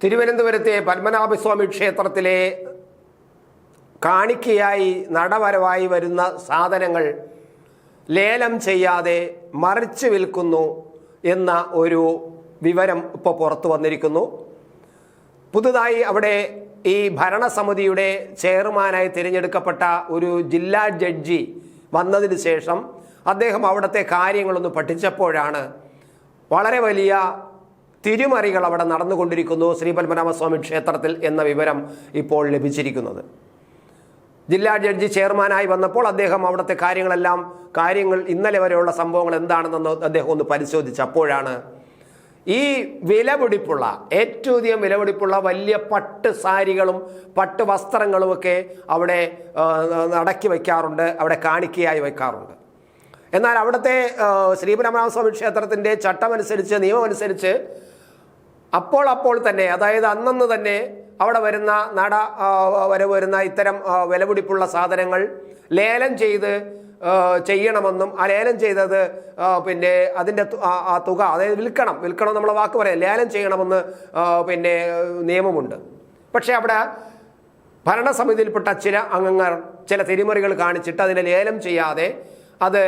തിരുവനന്തപുരത്തെ പത്മനാഭസ്വാമി ക്ഷേത്രത്തിലെ കാണിക്കയായി നടവരവായി വരുന്ന സാധനങ്ങൾ ലേലം ചെയ്യാതെ മറിച്ച് വിൽക്കുന്നു എന്ന ഒരു വിവരം ഇപ്പോൾ പുറത്തു വന്നിരിക്കുന്നു. പുതുതായി അവിടെ ഈ ഭരണസമിതിയുടെ ചെയർമാനായി തിരഞ്ഞെടുക്കപ്പെട്ട ഒരു ജില്ലാ ജഡ്ജി വന്നതിന് ശേഷം അദ്ദേഹം അവിടുത്തെ കാര്യങ്ങളൊന്ന് പഠിച്ചപ്പോഴാണ് വളരെ വലിയ തിരുമറികൾ അവിടെ നടന്നുകൊണ്ടിരിക്കുന്നു ശ്രീ പത്മനാഭസ്വാമി ക്ഷേത്രത്തിൽ എന്ന വിവരം ഇപ്പോൾ ലഭിച്ചിരിക്കുന്നത്. ജില്ലാ ജഡ്ജി ചെയർമാനായി വന്നപ്പോൾ അദ്ദേഹം അവിടുത്തെ കാര്യങ്ങളെല്ലാം കാര്യങ്ങൾ ഇന്നലെ വരെയുള്ള സംഭവങ്ങൾ എന്താണെന്ന് അദ്ദേഹം ഒന്ന് പരിശോധിച്ചപ്പോഴാണ് ഈ വിലപിടിപ്പുള്ള ഏറ്റവും അധികം വിലപിടിപ്പുള്ള വലിയ പട്ട് സാരികളും പട്ട് വസ്ത്രങ്ങളുമൊക്കെ അവിടെ അടക്കി വയ്ക്കാറുണ്ട് അവിടെ കാണിക്കയായി വയ്ക്കാറുണ്ട്. എന്നാൽ അവിടുത്തെ ആ, ശ്രീപരമനാഭസ്വാമി ക്ഷേത്രത്തിന്റെ ചട്ടമനുസരിച്ച് നിയമമനുസരിച്ച് അപ്പോൾ അപ്പോൾ തന്നെ അതായത് അന്നന്ന് തന്നെ അവിടെ വരുന്ന നട വരെ വരുന്ന ഇത്തരം വിലപിടിപ്പുള്ള സാധനങ്ങൾ ലേലം ചെയ്ത് ചെയ്യണമെന്നും ആ ലേലം ചെയ്തത് പിന്നെ അതിന്റെ ആ- തുക അതായത് വിൽക്കണം വിൽക്കണം നമ്മളെ വാക്ക് പറയാം ലേലം ചെയ്യണമെന്ന് പിന്നെ നിയമമുണ്ട്. പക്ഷേ അവിടെ ഭരണസമിതിയിൽപ്പെട്ട ചില അംഗങ്ങൾ ചില തിരിമറികൾ കാണിച്ചിട്ട് അതിനെ ലേലം ചെയ്യാതെ അത്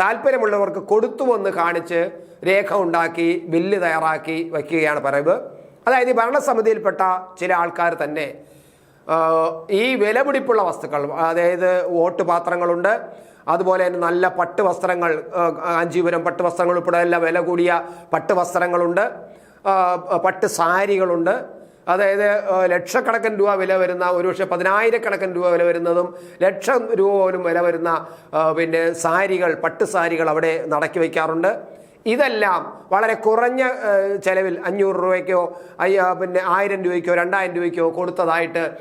താല്പര്യമുള്ളവർക്ക് കൊടുത്തുവെന്ന് കാണിച്ച് രേഖ ഉണ്ടാക്കി ബില്ല് തയ്യാറാക്കി വയ്ക്കുകയാണ് പറയുന്നത്. അതായത് ഈ ഭരണസമിതിയിൽപ്പെട്ട ചില ആൾക്കാർ തന്നെ ഈ വിലപിടിപ്പുള്ള വസ്തുക്കൾ അതായത് വോട്ട് പാത്രങ്ങളുണ്ട് അതുപോലെ തന്നെ നല്ല പട്ട് വസ്ത്രങ്ങൾ കാഞ്ചീപുരം പട്ട് വസ്ത്രങ്ങൾ ഉൾപ്പെടെ എല്ലാം വില കൂടിയ പട്ട് വസ്ത്രങ്ങളുണ്ട് പട്ട് സാരികളുണ്ട് അതായത് ലക്ഷക്കണക്കിന് രൂപ വില വരുന്ന ഒരുപക്ഷെ പതിനായിരക്കണക്കിന് രൂപ വില വരുന്നതും ലക്ഷം രൂപ പോലും വില വരുന്ന പിന്നെ സാരികൾ പട്ട് സാരികൾ അവിടെ നടക്കി വയ്ക്കാറുണ്ട്. ഇതെല്ലാം വളരെ കുറഞ്ഞ ചിലവിൽ അഞ്ഞൂറ് രൂപയ്ക്കോ അയ്യോ പിന്നെ ആയിരം രൂപയ്ക്കോ രണ്ടായിരം രൂപയ്ക്കോ കൊടുത്തതായിട്ട്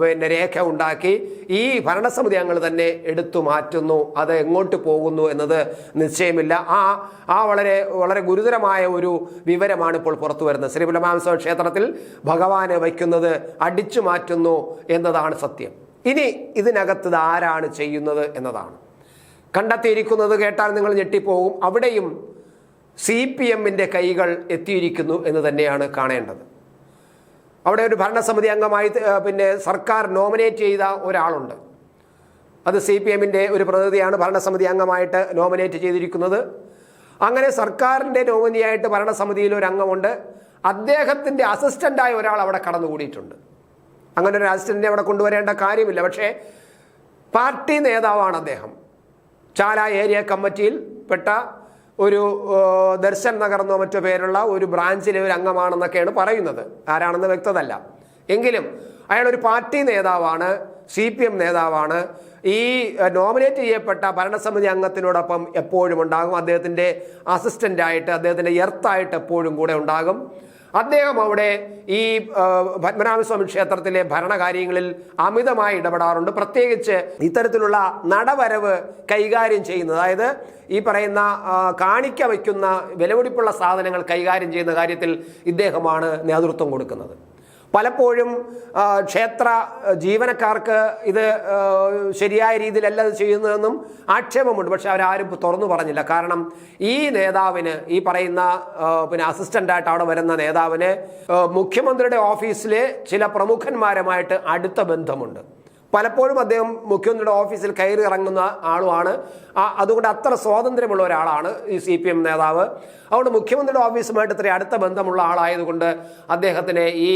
പിന്നെ രേഖ ഉണ്ടാക്കി ഈ ഭരണസമിതി അംഗങ്ങൾ തന്നെ എടുത്തു മാറ്റുന്നു. അത് എങ്ങോട്ട് പോകുന്നു എന്നത് നിശ്ചയമില്ല. ആ ആ വളരെ വളരെ ഗുരുതരമായ ഒരു വിവരമാണ് ഇപ്പോൾ പുറത്തു വരുന്നത്. ശ്രീപുലമാംസ ക്ഷേത്രത്തിൽ ഭഗവാന് വയ്ക്കുന്നത് അടിച്ചു മാറ്റുന്നു എന്നതാണ് സത്യം. ഇനി ഇതിനകത്ത് ആരാണ് ചെയ്യുന്നത് എന്നതാണ്. കണ്ടെത്തിയിരിക്കുന്നത് കേട്ടാൽ നിങ്ങൾ ഞെട്ടിപ്പോകും. അവിടെയും സി പി എമ്മിന്റെ കൈകൾ എത്തിയിരിക്കുന്നു എന്ന് തന്നെയാണ് കാണേണ്ടത്. അവിടെ ഒരു ഭരണസമിതി അംഗമായി പിന്നെ സർക്കാർ നോമിനേറ്റ് ചെയ്ത ഒരാളുണ്ട്. അത് സി പി എമ്മിന്റെ ഒരു പ്രതിനിധിയാണ് ഭരണസമിതി അംഗമായിട്ട് നോമിനേറ്റ് ചെയ്തിരിക്കുന്നത്. അങ്ങനെ സർക്കാരിന്റെ നോമിനിയായിട്ട് ഭരണസമിതിയിൽ ഒരു അംഗമുണ്ട്. അദ്ദേഹത്തിന്റെ അസിസ്റ്റന്റായ ഒരാൾ അവിടെ കടന്നുകൂടിയിട്ടുണ്ട്. അങ്ങനെ ഒരു അസിസ്റ്റന്റിനെ അവിടെ കൊണ്ടുവരേണ്ട കാര്യമില്ല. പക്ഷേ പാർട്ടി നേതാവാണ് അദ്ദേഹം. ചാല ഏരിയ കമ്മിറ്റിയിൽ പെട്ട ഒരു ദർശൻ നഗർ എന്നോ മറ്റോ പേരുള്ള ഒരു ബ്രാഞ്ചിലെ ഒരു അംഗമാണെന്നൊക്കെയാണ് പറയുന്നത്. ആരാണെന്ന് വ്യക്തതല്ല. എങ്കിലും അയാൾ ഒരു പാർട്ടി നേതാവാണ് സി പി എം നേതാവാണ്. ഈ നോമിനേറ്റ് ചെയ്യപ്പെട്ട ഭരണസമിതി അംഗത്തിനോടൊപ്പം എപ്പോഴും ഉണ്ടാകും. അദ്ദേഹത്തിന്റെ അസിസ്റ്റന്റായിട്ട് അദ്ദേഹത്തിന്റെ എർത്തായിട്ട് എപ്പോഴും കൂടെ ഉണ്ടാകും. അദ്ദേഹം അവിടെ ഈ പത്മനാഭസ്വാമി ക്ഷേത്രത്തിലെ ഭരണകാര്യങ്ങളിൽ അമിതമായി ഇടപെടാറുണ്ട്. പ്രത്യേകിച്ച് ഇത്തരത്തിലുള്ള നടവരവ് കൈകാര്യം ചെയ്യുന്നത്. അതായത് ഈ പറയുന്ന കാണിക്ക വയ്ക്കുന്ന വിലപിടിപ്പുള്ള സാധനങ്ങൾ കൈകാര്യം ചെയ്യുന്ന കാര്യത്തിൽ ഇദ്ദേഹമാണ് നേതൃത്വം കൊടുക്കുന്നത്. പലപ്പോഴും ക്ഷേത്ര ജീവനക്കാർക്ക് ഇത് ശരിയായ രീതിയിലല്ല ചെയ്യുന്നതെന്നും ആക്ഷേപമുണ്ട്. പക്ഷെ അവരാരും തുറന്നു പറഞ്ഞില്ല. കാരണം ഈ നേതാവിന് ഈ പറയുന്ന പിന്നെ അസിസ്റ്റന്റായിട്ട് അവിടെ വരുന്ന നേതാവിന് മുഖ്യമന്ത്രിയുടെ ഓഫീസിലെ ചില പ്രമുഖന്മാരുമായിട്ട് അടുത്ത ബന്ധമുണ്ട്. പലപ്പോഴും അദ്ദേഹം മുഖ്യമന്ത്രിയുടെ ഓഫീസിൽ കയറി ഇറങ്ങുന്ന ആളുമാണ്. അതുകൊണ്ട് അത്ര സ്വാതന്ത്ര്യമുള്ള ഒരാളാണ് ഈ സി പി എം നേതാവ്. അതുകൊണ്ട് മുഖ്യമന്ത്രിയുടെ ഓഫീസുമായിട്ട് ഇത്ര അടുത്ത ബന്ധമുള്ള ആളായതുകൊണ്ട് അദ്ദേഹത്തിന് ഈ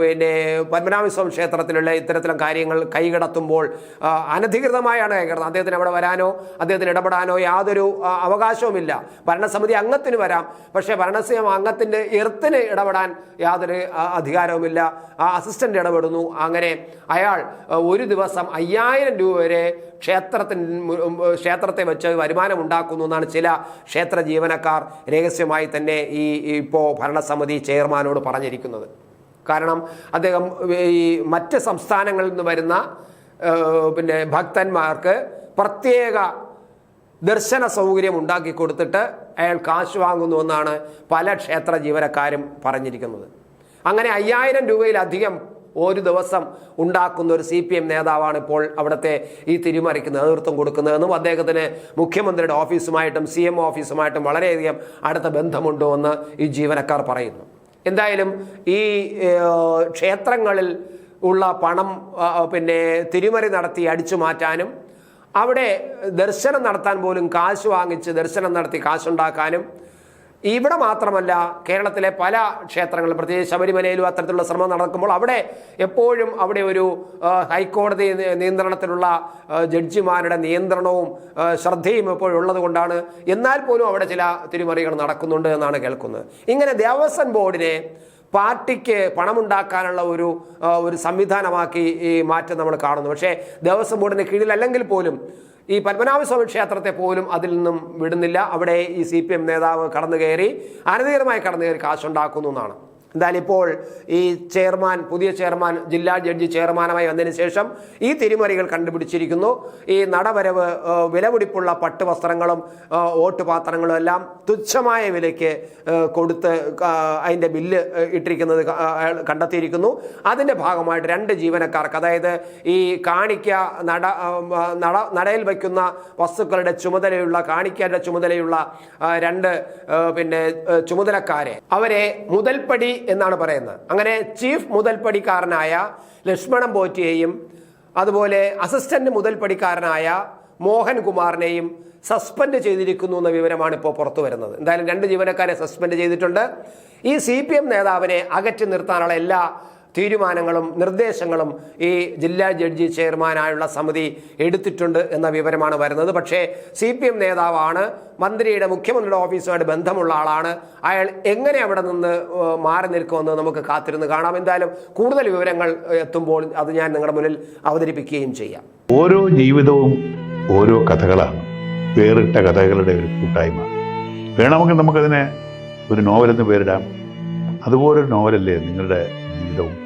പിന്നെ പത്മനാഭസ്വാമി ക്ഷേത്രത്തിലുള്ള ഇത്തരത്തിലും കാര്യങ്ങൾ കൈകടത്തുമ്പോൾ അനധികൃതമായാണ് കൈകടത്തുന്നത്. അദ്ദേഹത്തിന് അവിടെ വരാനോ അദ്ദേഹത്തിന് ഇടപെടാനോ യാതൊരു അവകാശവുമില്ല. ഭരണസമിതി അംഗത്തിന് വരാം. പക്ഷേ ഭരണസമിതി അംഗത്തിന്റെ എർത്തിന് ഇടപെടാൻ യാതൊരു അധികാരവുമില്ല. ആ അസിസ്റ്റന്റ് ഇടപെടുന്നു. അങ്ങനെ അയാൾ ഒരു ദിവസം അയ്യായിരം രൂപ വരെ ക്ഷേത്രത്തിന് ക്ഷേത്രത്തെ വെച്ച് വരുമാനം ഉണ്ടാക്കുന്നു എന്നാണ് ചില ക്ഷേത്ര ജീവനക്കാർ രഹസ്യമായി തന്നെ ഈ ഇപ്പോൾ ഭരണസമിതി ചെയർമാനോട് പറഞ്ഞിരിക്കുന്നത്. കാരണം അദ്ദേഹം ഈ മറ്റ് സംസ്ഥാനങ്ങളിൽ നിന്ന് വരുന്ന പിന്നെ ഭക്തന്മാർക്ക് പ്രത്യേക ദർശന സൗകര്യം ഉണ്ടാക്കി കൊടുത്തിട്ട് അയാൾ കാശ് വാങ്ങുന്നുവെന്നാണ് പല ക്ഷേത്ര ജീവനക്കാരും പറഞ്ഞിരിക്കുന്നത്. അങ്ങനെ അയ്യായിരം രൂപയിലധികം ഒരു ദിവസം ഉണ്ടാക്കുന്ന ഒരു സി നേതാവാണ് ഇപ്പോൾ അവിടുത്തെ ഈ തിരുമറിക്ക് നേതൃത്വം കൊടുക്കുന്നതെന്നും അദ്ദേഹത്തിന് മുഖ്യമന്ത്രിയുടെ ഓഫീസുമായിട്ടും സി എം ഓഫീസുമായിട്ടും വളരെയധികം അടുത്ത ബന്ധമുണ്ടോ എന്ന് ഈ ജീവനക്കാർ പറയുന്നു. എന്തായാലും ഈ ക്ഷേത്രങ്ങളിൽ ഉള്ള പണം പിന്നെ തിരിമറി നടത്തി അടിച്ചു മാറ്റാനും അവിടെ ദർശനം നടത്താൻ പോലും കാശ് വാങ്ങിച്ച് ദർശനം നടത്തി കാശുണ്ടാക്കാനും ഇവിടെ മാത്രമല്ല കേരളത്തിലെ പല ക്ഷേത്രങ്ങളും പ്രത്യേകിച്ച് ശബരിമലയിലും അത്തരത്തിലുള്ള ശ്രമം നടക്കുമ്പോൾ അവിടെ എപ്പോഴും അവിടെ ഒരു ഹൈക്കോടതി നിയന്ത്രണത്തിലുള്ള ജഡ്ജിമാരുടെ നിയന്ത്രണവും ശ്രദ്ധയും എപ്പോഴും ഉള്ളത് കൊണ്ടാണ് എന്നാൽ പോലും അവിടെ ചില തിരിമറികൾ നടക്കുന്നുണ്ട് എന്നാണ് കേൾക്കുന്നത്. ഇങ്ങനെ ദേവസ്വം ബോർഡിനെ പാർട്ടിക്ക് പണമുണ്ടാക്കാനുള്ള ഒരു ഒരു സംവിധാനമാക്കി ഈ മാറ്റം നമ്മൾ കാണുന്നു. പക്ഷേ ദേവസ്വം ബോർഡിന് കീഴിലല്ലെങ്കിൽ പോലും ഈ പത്മനാഭസ്വാമി ക്ഷേത്രത്തെ പോലും അതിൽ നിന്നും വിടുന്നില്ല. അവിടെ ഈ സി നേതാവ് കടന്നു കയറി അനധികൃതമായി കടന്നു കയറി കാശുണ്ടാക്കുന്നു എന്നാണ്. എന്തായാലും ഇപ്പോൾ ഈ ചെയർമാൻ പുതിയ ചെയർമാൻ ജില്ലാ ജഡ്ജി ചെയർമാനുമായി വന്നതിന് ശേഷം ഈ തിരിമറികൾ കണ്ടുപിടിച്ചിരിക്കുന്നു. ഈ നടവരവ് വിലപിടിപ്പുള്ള പട്ടുവസ്ത്രങ്ങളും ഓട്ടുപാത്രങ്ങളും എല്ലാം തുച്ഛമായ വിലയ്ക്ക് കൊടുത്ത് അതിന്റെ ബില്ല് ഇട്ടിരിക്കുന്നത് കണ്ടെത്തിയിരിക്കുന്നു. അതിന്റെ ഭാഗമായിട്ട് രണ്ട് ജീവനക്കാർക്ക് അതായത് ഈ കാണിക്ക നട നട നടയിൽ വയ്ക്കുന്ന വസ്തുക്കളുടെ ചുമതലയുള്ള കാണിക്കയുടെ ചുമതലയുള്ള രണ്ട് പിന്നെ ചുമതലക്കാരെ അവരെ മുതൽപ്പടി എന്നാണ് പറയുന്നത്. അങ്ങനെ ചീഫ് മുതൽപ്പടിക്കാരനായ ലക്ഷ്മണൻ പോറ്റിയെയും അതുപോലെ അസിസ്റ്റന്റ് മുതൽപ്പടിക്കാരനായ മോഹൻകുമാറിനെയും സസ്പെൻഡ് ചെയ്തിരിക്കുന്നു എന്ന വിവരമാണ് ഇപ്പോൾ പുറത്തു വരുന്നത്. എന്തായാലും രണ്ട് ജീവനക്കാരെ സസ്പെൻഡ് ചെയ്തിട്ടുണ്ട്. ഈ സി നേതാവിനെ അകറ്റി നിർത്താനുള്ള എല്ലാ തീരുമാനങ്ങളും നിർദ്ദേശങ്ങളും ഈ ജില്ലാ ജഡ്ജി ചെയർമാനായുള്ള സമിതി എടുത്തിട്ടുണ്ട് എന്ന വിവരമാണ് വരുന്നത്. പക്ഷേ സി പി എം നേതാവാണ് മന്ത്രിയുടെ മുഖ്യമന്ത്രിയുടെ ഓഫീസുമായിട്ട് ബന്ധമുള്ള ആളാണ്. അയാൾ എങ്ങനെ അവിടെ നിന്ന് മാറി നിൽക്കുമെന്ന് നമുക്ക് കാത്തിരുന്ന് കാണാം. എന്തായാലും കൂടുതൽ വിവരങ്ങൾ എത്തുമ്പോൾ അത് ഞാൻ നിങ്ങളുടെ മുന്നിൽ അവതരിപ്പിക്കുകയും ചെയ്യാം. ഓരോ ജീവിതവും ഓരോ കഥകളാണ്. വേറിട്ട കഥകളുടെ ഒരു കൂട്ടായ്മ. വേണമെങ്കിൽ നമുക്കതിനെ ഒരു നോവലെന്ന് പേരിടാം. അതുപോലൊരു നോവലല്ലേ നിങ്ങളുടെ ജീവിതവും?